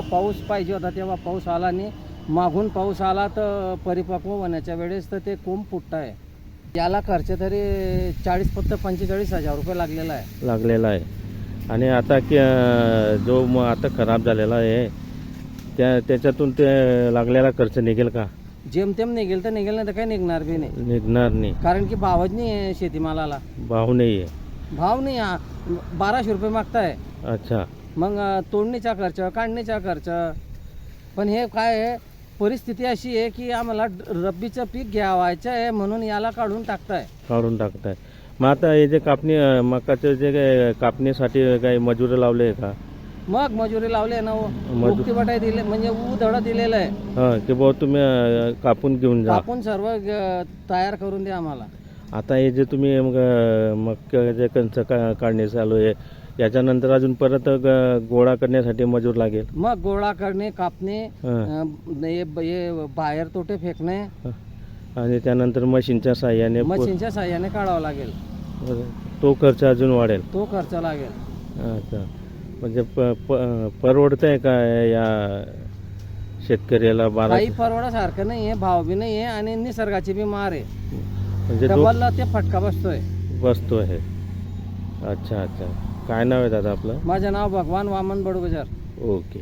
जेव्हा पाऊस पाहिजे होता तेव्हा पाऊस आला नाही मागून पाऊस आला तर परिपक्व होण्याच्या वेळेस तर ते कोंब फुटत आहे. याला खर्च तरी चाळीस फक्त पंचेचाळीस हजार रुपये लागलेला आहे. लागलेला आहे. आणि आता की जो मग आता खराब झालेला आहे त्या त्याच्यातून ते लागलेला खर्च निघेल का? जेमतेम निघेल तर निघेल नाही तर काही निघणार बी नाही. निघणार नाही. कारण की भावच नाही आहे शेतीमालाला. भाव नाही आहे. भाव नाही हा. बाराशे रुपये मागताय. अच्छा. मग तोडणीचा खर्च काढणीचा खर्च. पण हे काय आहे परिस्थिती अशी आहे की आम्हाला रब्बीचं पीक घ्यावायचं आहे म्हणून याला काढून टाकताय. काढून टाकताय. मग आता हे जे कापणी मकाचं जे काय कापणीसाठी काही मजूर लावले आहे का? मग मजुरी लावली ना मजू- मुक्ती बटाई दिले म्हणजे उधडं दिलेलं आहे. हां की भाऊ तुम्ही अं, कापून घेऊन जा. आपण सर्व तयार करून द्या आम्हाला. आता हे जे तुम्ही मग जे कंच का काढणे चालू आहे याच्यानंतर अजून परत ग- गोळा करण्यासाठी मजूर लागेल. मग गोळा करणे कापणे हां. अ, हे हे बाहेर तोटे फेकणे. आणि त्यानंतर मशीनच्या साह्याने पु- मशीनच्या साह्याने काढावं लागेल. तो खर्च अजून वाढेल. तो खर्च लागेल. अच्छा. म्हणजे प प परवडत आहे का या शेतकऱ्याला बारा काही परवडासारखं नाही आहे भाव बी नाही आहे आणि निसर्गाची बी मार आहे. म्हणजे दो डबलला ते फटका बसतोय. वस्तू आहे अच्छा अच्छा. काय नाव आहे दादा आपलं? माझं नाव भगवान वामन बडगुजर. ओके.